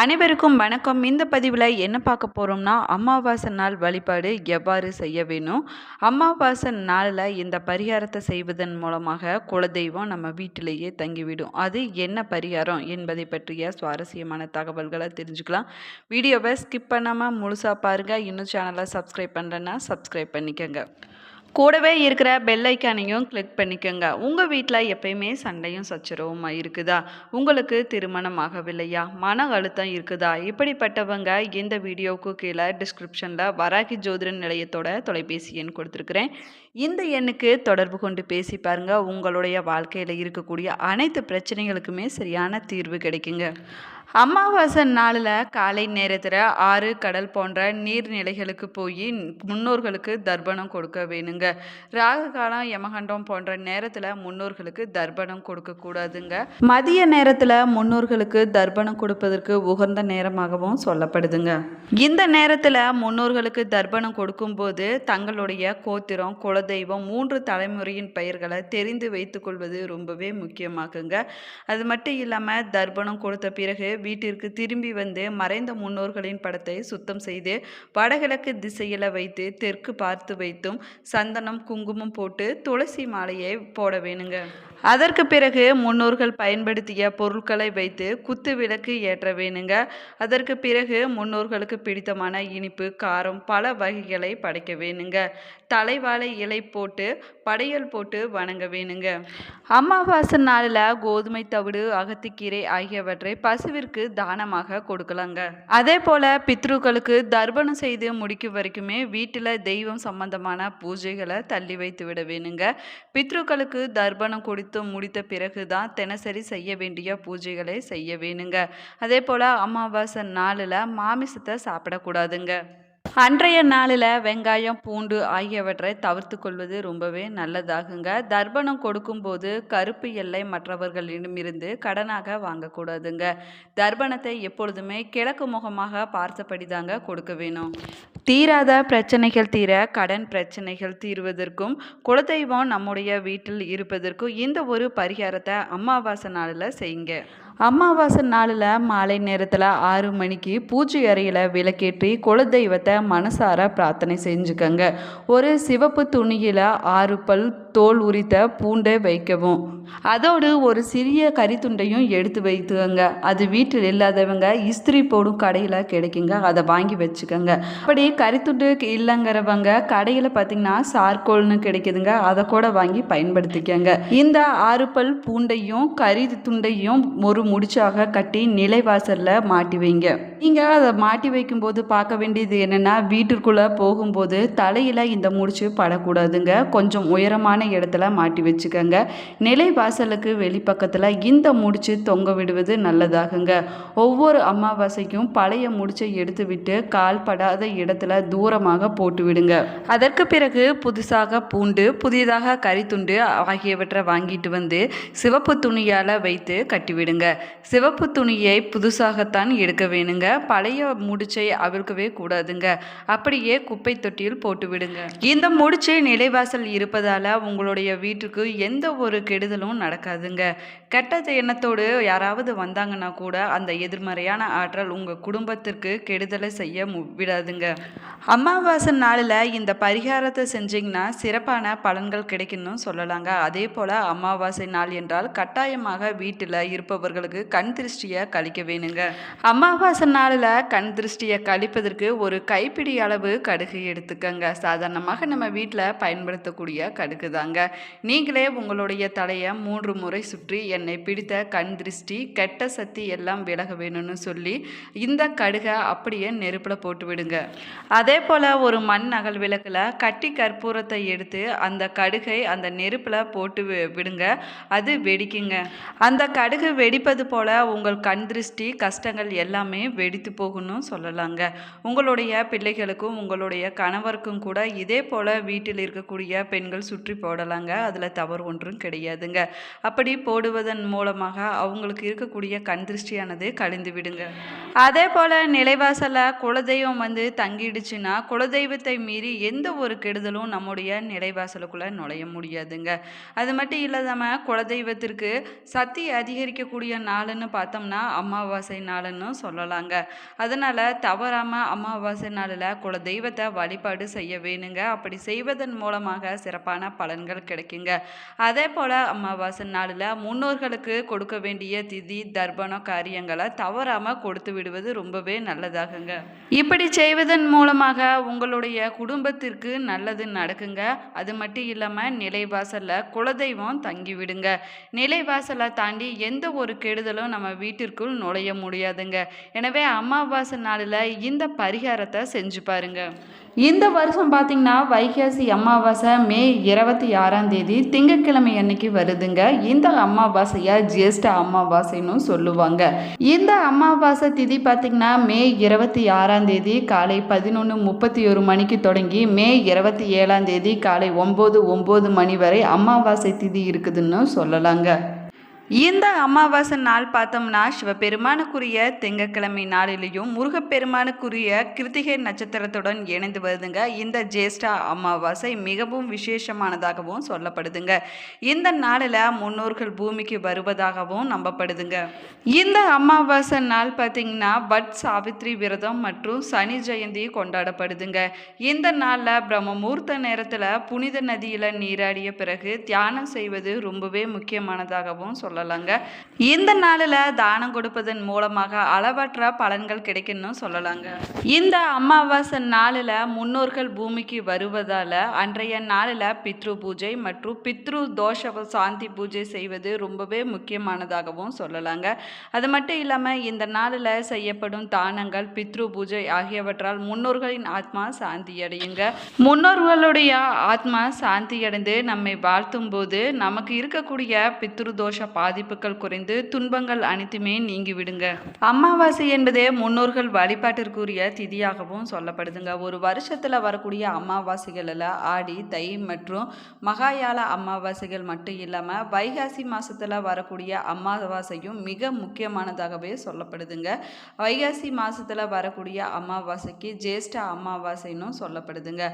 அனைவருக்கும் வணக்கம். இந்த பதிவில் என்ன பார்க்க போகிறோம்னா அமாவாசை நாள் வழிபாடு எவ்வாறு செய்ய வேணும்? அமாவாசை நாளில் இந்த பரிகாரத்தை செய்வதன் மூலமாக குலதெய்வம் நம்ம வீட்டிலேயே தங்கிவிடும். அது என்ன பரிகாரம் என்பதை பற்றிய சுவாரஸ்யமான தகவல்களை தெரிஞ்சுக்கலாம். வீடியோவை ஸ்கிப் பண்ணாமல் முழுசாக பாருங்கள் இன்னும் சேனலை சப்ஸ்கிரைப் பண்ணுறேன்னா சப்ஸ்கிரைப் பண்ணிக்கோங்க. கூடவே இருக்கிற பெல்லைக்கானையும் கிளிக் பண்ணிக்கோங்க. உங்கள் வீட்டில் எப்பயுமே சண்டையும் சச்சரவுமா இருக்குதா? உங்களுக்கு திருமணம் ஆகவில்லையா மன அழுத்தம் இருக்குதா? இப்படிப்பட்டவங்க இந்த வீடியோவுக்கு கீழே டிஸ்கிரிப்ஷனில் வராகி ஜோதிட நிலையத்தோட தொலைபேசி எண் கொடுத்துருக்குறேன். இந்த எண்ணுக்கு தொடர்பு கொண்டு பேசி பாருங்கள் உங்களுடைய வாழ்க்கையில் இருக்கக்கூடிய அனைத்து பிரச்சனைகளுக்குமே சரியான தீர்வு கிடைக்குங்க. அமாவாசை நாளில் காலை நேரத்தில் ஆறு கடல் போன்ற நீர்நிலைகளுக்கு போய் முன்னோர்களுக்கு தர்ப்பணம் கொடுக்க வேணுங்க. ராகு காலம் யமகண்டம் போன்ற நேரத்தில் முன்னோர்களுக்கு தர்ப்பணம் கொடுக்கக்கூடாதுங்க மதிய நேரத்தில் முன்னோர்களுக்கு தர்ப்பணம் கொடுப்பதற்கு உகந்த நேரமாகவும் சொல்லப்படுதுங்க. இந்த நேரத்தில் முன்னோர்களுக்கு தர்ப்பணம் கொடுக்கும்போது தங்களுடைய கோத்திரம் குலதெய்வம் மூன்று தலைமுறையின் பெயர்களை தெரிந்து வைத்துக்கொள்வது ரொம்பவே முக்கியமாகுங்க அது மட்டும் இல்லாமல் தர்ப்பணம் கொடுத்த பிறகு வீட்டிற்கு திரும்பி வந்து மறைந்த முன்னோர்களின் படத்தை சுத்தம் செய்து வடகிழக்கு திசையில் வைத்து தெற்கு பார்த்து வைத்தும் சந்தனம் குங்குமம் போட்டு துளசி மாலையை போட வேணுங்க. அதற்கு பிறகு முன்னோர்கள் பயன்படுத்திய பொருட்களை வைத்து குத்து விளக்கு ஏற்ற வேணுங்க. அதற்கு பிறகு முன்னோர்களுக்கு பிடித்தமான இனிப்பு காரம் பல வகைகளை படைக்க வேணுங்க. தலைவாழை இலை போட்டு படையல் போட்டு வணங்க வேணுங்க. அமாவாசை நாளில் கோதுமை தவிடு அகத்திக்கீரை ஆகியவற்றை பசுவிற்கு தானமாக கொடுக்கலாங்க. அதே போல் பித்ருக்களுக்கு தர்ப்பணம் செய்து முடிக்கும் வரைக்குமே வீட்டில் தெய்வம் சம்பந்தமான பூஜைகளை தள்ளி வைத்து விட வேணுங்க. பித்ருக்களுக்கு தர்ப்பணம் கொடுத்து முடித்த பிறகு தான் தினசரி செய்ய வேண்டிய பூஜைகளை செய்ய வேணுங்க. அதே போல் அமாவாசை நாளில் மாமிசத்தை சாப்பிடக்கூடாதுங்க அன்றைய நாளில் வெங்காயம் பூண்டு ஆகியவற்றை தவிர்த்து கொள்வது ரொம்பவே நல்லதாகுங்க. தர்ப்பணம் கொடுக்கும்போது கருப்பு எல்லை மற்றவர்களிடமிருந்து கடனாக வாங்கக்கூடாதுங்க. தர்ப்பணத்தை எப்பொழுதுமே கிழக்கு முகமாக பார்த்தபடி தாங்க கொடுக்க வேணும். தீராத பிரச்சனைகள் தீர கடன் பிரச்சனைகள் தீர்வதற்கும் குலதெய்வம் நம்முடைய வீட்டில் இருப்பதற்கும் இந்த ஒரு பரிகாரத்தை அமாவாசை நாளில் செய்யுங்க. அமாவாசை நாளில் மாலை நேரத்தில் ஆறு மணிக்கு பூஜை அறையில் விளக்கேற்றி குலதெய்வத்தை மனசார பிரார்த்தனை செஞ்சுக்கங்க. ஒரு சிவப்பு துணியில் ஆறு பல் தோல் உரித்த பூண்டை வைக்கவும். அதோடு ஒரு சிறிய கறித்துண்டையும் எடுத்து வைத்துக்கங்க. அது வீட்டில் இல்லாதவங்க இஸ்திரி போடும் கடையில் கிடைக்குங்க. அதை வாங்கி வச்சுக்கோங்க. அப்படி கறித்துண்டு இல்லைங்கிறவங்க கடையில் பார்த்தீங்கன்னா சார்கோல்னு கிடைக்குதுங்க. அதை கூட வாங்கி பயன்படுத்திக்கங்க. இந்த ஆறு பல் பூண்டையும் கறி துண்டையும் ஒரு முடிச்சாக கட்டி நிலைவாசலில் மாட்டி வைங்க. நீங்கள் அதை மாட்டி வைக்கும்போது பார்க்க வேண்டியது என்னென்னா வீட்டிற்குள்ளே போகும்போது தலையில் இந்த முடிச்சு படக்கூடாதுங்க. கொஞ்சம் உயரமான இடத்துல மாட்டி வச்சுக்கோங்க. நிலை வாசலுக்கு வெளிப்பக்கத்தில் இந்த முடிச்சு தொங்க விடுவது நல்லதாகுங்க. ஒவ்வொரு அமாவாசைக்கும் பழைய முடிச்சை எடுத்து விட்டு கால் படாத இடத்துல தூரமாக போட்டு விடுங்க. அதற்கு பிறகு புதுசாக பூண்டு புதியதாக கறித்துண்டு ஆகியவற்றை வாங்கிட்டு வந்து சிவப்பு துணியால் வைத்து கட்டிவிடுங்க சிவப்பு துணியை புதுசாகத்தான் எடுக்க வேணுங்க. பழைய முடிச்சை அவிழ்க்கவே கூடாதுங்க. அப்படியே குப்பை தொட்டியில் போட்டு விடுங்க. இந்த முடிச்சு நிலைவாசல் இருப்பதால் உங்களுடைய வீட்டுக்கு எந்த ஒரு கெடுதலும் நடக்காதுங்க. கெட்டது எண்ணத்தோடு யாராவது வந்தாங்கன்னா கூட அந்த எதிர்மறையான ஆற்றல் உங்கள் குடும்பத்திற்கு கெடுதலை செய்ய மு- விடாதுங்க. அமாவாசை நாளில் இந்த பரிகாரத்தை செஞ்சிங்கன்னா சிறப்பான பலன்கள் கிடைக்கும்னு சொல்லலாங்க. அதே போல் அமாவாசை நாள் என்றால் கட்டாயமாக வீட்டில் இருப்பவர்களுக்கு கண் திருஷ்டியை கழிக்க வேணுங்க. அமாவாசை நாளில் கண் திருஷ்டியை கழிப்பதற்கு ஒரு கைப்பிடி அளவு கடுகு எடுத்துக்கங்க. சாதாரணமாக நம்ம வீட்டில் பயன்படுத்தக்கூடிய கடுகு தாங்க நீங்களே உங்களுடைய தலையை மூன்று முறை சுற்றி என்னை பிடித்த கண் திருஷ்டி கெட்ட சக்தி எல்லாம் விலக வேணும்னு சொல்லி இந்த கடுகை அப்படியே நெருப்பில் போட்டு விடுங்க அதே போல் ஒரு மண் அகல் விளக்கில் கட்டி கற்பூரத்தை எடுத்து அந்த கடுகை அந்த நெருப்பில் போட்டு வி- விடுங்க. அது வெடிக்குங்க. அந்த கடுகு வெடிப்பது போல் உங்கள் கண் திருஷ்டி கஷ்டங்கள் எல்லாமே வெடித்து போகணும் சொல்லலாங்க. உங்களுடைய பிள்ளைகளுக்கும் உங்களுடைய கணவருக்கும் கூட இதே போல் வீட்டில் இருக்கக்கூடிய பெண்கள் சுற்றி போடலாங்க. அதில் தவறு ஒன்றும் கிடையாதுங்க. அப்படி போடுவதன் மூலமாக அவங்களுக்கு இருக்கக்கூடிய கண் திருஷ்டியானது கழிந்து விடுங்க. அதே போல் நிலைவாசலில் குலதெய்வம் வந்து தங்கிடுச்சுன்னா குலதெய்வத்தை மீறி எந்த ஒரு கெடுதலும் நம்முடைய நிலைவாசலுக்குள்ளே நுழைய முடியாதுங்க. அது மட்டும் இல்லாமல் குலதெய்வத்திற்கு சக்தி அதிகரிக்கக்கூடிய நாளுன்னு பார்த்தோம்னா அமாவாசை நாளுன்னு சொல்லலாங்க. அதனால் தவறாமல் அமாவாசை நாளில் குலதெய்வத்தை வழிபாடு செய்ய வேணுங்க. அப்படி செய்வதன் மூலமாக சிறப்பான பலன்கள் கிடைக்குங்க. அதே போல் அமாவாசை நாளில் முன்னோர்களுக்கு கொடுக்க வேண்டிய திதி தர்ப்பணம் காரியங்களை தவறாமல் கொடுத்து விடுவது ரொம்பவே நல்லதாகுங்க. இப்படி செய்வதன் மூலமாக உங்களுடைய குடும்பத்திற்கு நல்லது நடக்குங்க. அது மட்டும் இல்லாமல் நிலைவாசலில் குலதெய்வம் தங்கிவிடுங்க நிலைவாசலை தாண்டி எந்த ஒரு கெடுதலும் நம்ம வீட்டிற்குள் நுழைய முடியாதுங்க. எனவே அமாவாசை நாளில் இந்த பரிகாரத்தை செஞ்சு பாருங்க. இந்த வருஷம் பார்த்தீங்கன்னா வைகாசி அமாவாசை மே இருபத்தி ஆறாம் தேதி திங்கட்கிழமை அன்னைக்கு வருதுங்க. இந்த அமாவாசையா ஜேஷ்ட அமாவாசைன்னு சொல்லுவாங்க. இந்த அமாவாசை திதி பார்த்தீங்கன்னா மே இருபத்தி ஆறாம் தேதி காலை பதினொன்று முப்பத்தி ஒரு மணிக்கு தொடங்கி மே இருபத்தி ஏழாம் தேதி காலை ஒம்பது ஒம்பது மணி வரை அமாவாசை திதி இருக்குதுன்னு சொல்லலாங்க. இந்த அமாவாசை நாள் பார்த்தோம்னா சிவபெருமானுக்குரிய திங்கட்கிழமை நாளிலையும் முருகப்பெருமானுக்குரிய கிருத்திகை நட்சத்திரத்துடன் இணைந்து வருதுங்க. இந்த ஜேஷ்டா அமாவாசை மிகவும் விசேஷமானதாகவும் சொல்லப்படுதுங்க. இந்த நாளில் முன்னோர்கள் பூமிக்கு வருவதாகவும் நம்பப்படுதுங்க. இந்த அமாவாசை நாள் பார்த்தீங்கன்னா வட் சாவித்ரி விரதம் மற்றும் சனி ஜெயந்தி கொண்டாடப்படுதுங்க. இந்த நாளில் பிரம்ம முகூர்த்த நேரத்தில் புனித நதியில் நீராடிய பிறகு தியானம் செய்வது ரொம்பவே முக்கியமானதாகவும் சொல்லலாங்க. இந்த நாளில் தானம் கொடுப்பதன் மூலமாக அளவற்ற பலன்கள் கிடைக்குன்னு சொல்லலாங்க. இந்த அமாவாசை நாளில் முன்னோர்கள் பூமிக்கு வருவதால் அன்றைய நாளில் பித்ரு பூஜை மற்றும் பித்ரு தோஷ சாந்தி பூஜை செய்வது ரொம்பவே முக்கியமானதாகவும் சொல்லலாங்க. அது மட்டும் இல்லாமல் இந்த நாளில் செய்யப்படும் தானங்கள் பித்ரு பூஜை ஆகியவற்றால் முன்னோர்களின் ஆத்மா சாந்தி அடையுங்க முன்னோர்களுடைய ஆத்மா சாந்தி அடைந்து நம்மை வாழ்த்தும் போது நமக்கு இருக்கக்கூடிய பித்ரு தோஷ பாதிப்புகள் குறைந்து துன்பங்கள் அனைத்துமே நீங்கிவிடுங்க. அமாவாசை என்பதே முன்னோர்கள் வழிபாட்டிற்குரிய திதியாகவும் சொல்லப்படுதுங்க. ஒரு வருஷத்தில் வரக்கூடிய அமாவாசைகளில் ஆடி தை மற்றும் மகாயால அமாவாசைகள் மட்டும் இல்லாமல் வைகாசி மாதத்தில் வரக்கூடிய அமாவாசையும் மிக முக்கியமானதாகவே சொல்லப்படுதுங்க. வைகாசி மாதத்தில் வரக்கூடிய அமாவாசைக்கு ஜேஷ்ட அமாவாசைன்னு சொல்லப்படுதுங்க.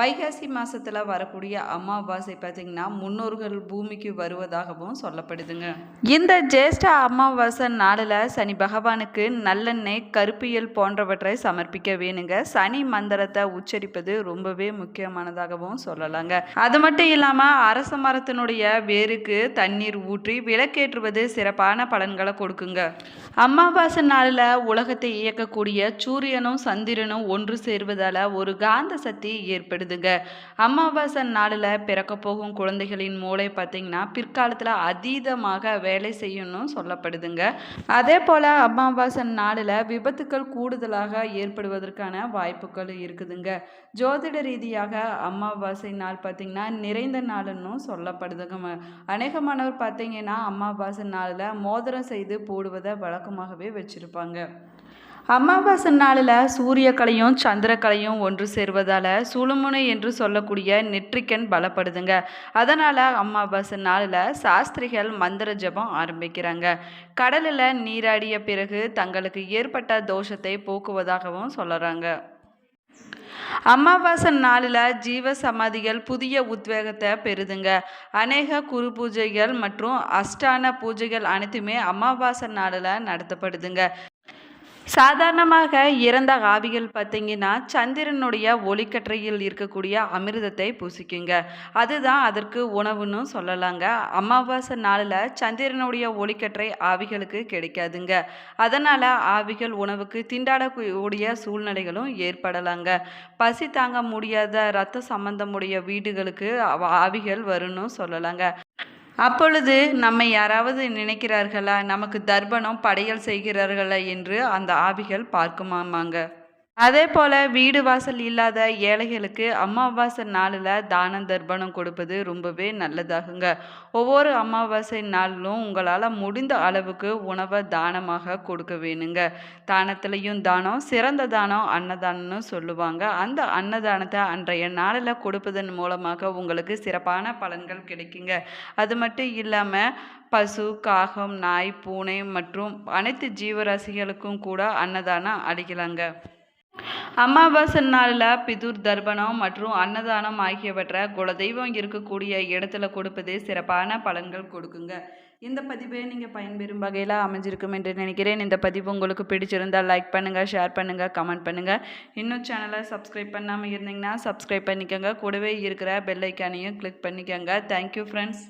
வைகாசி மாதத்தில் வரக்கூடிய அமாவாசை பார்த்திங்கன்னா முன்னோர்கள் பூமிக்கு வருவதாகவும் சொல்லப்படுதுங்க. இந்த ஜேஷ்ட அமாவாசை நாளில் சனி பகவானுக்கு நல்லெண்ணெய் கருப்பியல் போன்றவற்றை சமர்ப்பிக்க வேணுங்க. சனி மந்திரத்தை உச்சரிப்பது ரொம்பவே முக்கியமானதாகவும் சொல்லலாங்க. அது மட்டும் இல்லாமல் அரச மரத்தினுடைய வேருக்கு தண்ணீர் ஊற்றி விளக்கேற்றுவது சிறப்பான பலன்களை கொடுக்குங்க. அமாவாசை நாளில் உலகத்தை இயக்கக்கூடிய சூரியனும் சந்திரனும் ஒன்று சேர்வதால் ஒரு காந்த சக்தி ஏற்படுதுங்க. அமாவாசை நாளில் பிறக்க போகும் குழந்தைகளின் மூளை பார்த்திங்கன்னா பிற்காலத்தில் அதீதமாக வேலை செய்யணும் சொல்லப்படுதுங்க. அதே போல் அமாவாசை நாளில் விபத்துக்கள் கூடுதலாக ஏற்படுவதற்கான வாய்ப்புகள் இருக்குதுங்க. ஜோதிட ரீதியாக அமாவாசை நாள் பார்த்திங்கன்னா நிறைந்த நாளுன்னு சொல்லப்படுதுங்க. அநேகமானவர் பார்த்தீங்கன்னா அமாவாசை நாளில் மோதிரம் செய்து போடுவதை வழக்கமாகவே வச்சுருப்பாங்க. அமாவாசை நாளில் சூரியக்கலையும் சந்திரக்கலையும் ஒன்று சேர்வதால் சுழுமுனை என்று சொல்லக்கூடிய நெற்றிக்கண் பலப்படுதுங்க. அதனால் அமாவாசை நாளில் சாஸ்திரிகள் மந்திர ஜெபம் ஆரம்பிக்கிறாங்க. கடலில் நீராடிய பிறகு தங்களுக்கு ஏற்பட்ட தோஷத்தை போக்குவதாகவும் சொல்லுறாங்க. அமாவாசை நாளில் ஜீவ சமாதிகள் புதிய உத்வேகத்தை பெறுதுங்க. அநேக குரு பூஜைகள் மற்றும் அஷ்டான பூஜைகள் அனைத்துமே அமாவாசை நாளில் நடத்தப்படுதுங்க. சாதாரணமாக இறந்த ஆவிகள் பார்த்தீங்கன்னா சந்திரனுடைய ஒளிக்கற்றையில் இருக்கக்கூடிய அமிர்தத்தை பூசிக்குங்க. அதுதான் அதற்கு உணவுன்னு சொல்லலாங்க. அமாவாசை நாளில் சந்திரனுடைய ஒளிக்கற்றை ஆவிகளுக்கு கிடைக்காதுங்க. அதனால் ஆவிகள் உணவுக்கு திண்டாடக்கூடிய சூழ்நிலைகளும் ஏற்படலாங்க. பசி தாங்க முடியாத ரத்த சம்பந்தமுடைய வீடுகளுக்கு ஆவிகள் வரும்னு சொல்லலாங்க. அப்பொழுது நம்மை யாராவது நினைக்கிறார்களா? நமக்கு தர்ப்பணம் படையல் செய்கிறார்களா? என்று அந்த ஆவிகள் பார்க்குமாமாங்க. அதே போல் வீடு வாசல் இல்லாத ஏழைகளுக்கு அமாவாசை நாளில் தான தர்ப்பணம் கொடுப்பது ரொம்பவே நல்லதாகுங்க. ஒவ்வொரு அமாவாசை நாளிலும் உங்களால் முடிந்த அளவுக்கு உணவை தானமாக கொடுக்க வேணுங்க. தானத்துலேயும் தானம் சிறந்த தானம் அன்னதானம்னு சொல்லுவாங்க. அந்த அன்னதானத்தை அன்றைய நாளில் கொடுப்பதன் மூலமாக உங்களுக்கு சிறப்பான பலன்கள் கிடைக்குங்க. அது மட்டும் இல்லாமல் பசு காகம் நாய் பூனை மற்றும் அனைத்து ஜீவராசிகளுக்கும் கூட அன்னதானம் அளிக்கலாங்க. அமாவாசை நாளில் பிதுர் தர்ப்பணம் மற்றும் அன்னதானம் ஆகியவற்றை குலதெய்வம் இருக்கக்கூடிய இடத்துல கொடுப்பது சிறப்பான பலன்கள் கொடுக்குங்க. இந்த பதிவை நீங்கள் பயன்பெறும் வகையில் அமைஞ்சிருக்கும் என்று நினைக்கிறேன். இந்த பதிவு உங்களுக்கு பிடிச்சிருந்தால் லைக் பண்ணுங்கள் ஷேர் பண்ணுங்கள் கமெண்ட் பண்ணுங்கள் இன்னும் சேனலை சப்ஸ்கிரைப் பண்ணாமல் இருந்தீங்கன்னா சப்ஸ்கிரைப் பண்ணிக்கோங்க. கூடவே இருக்கிற பெல்லைக்கானையும் கிளிக் பண்ணிக்கோங்க. Thank you friends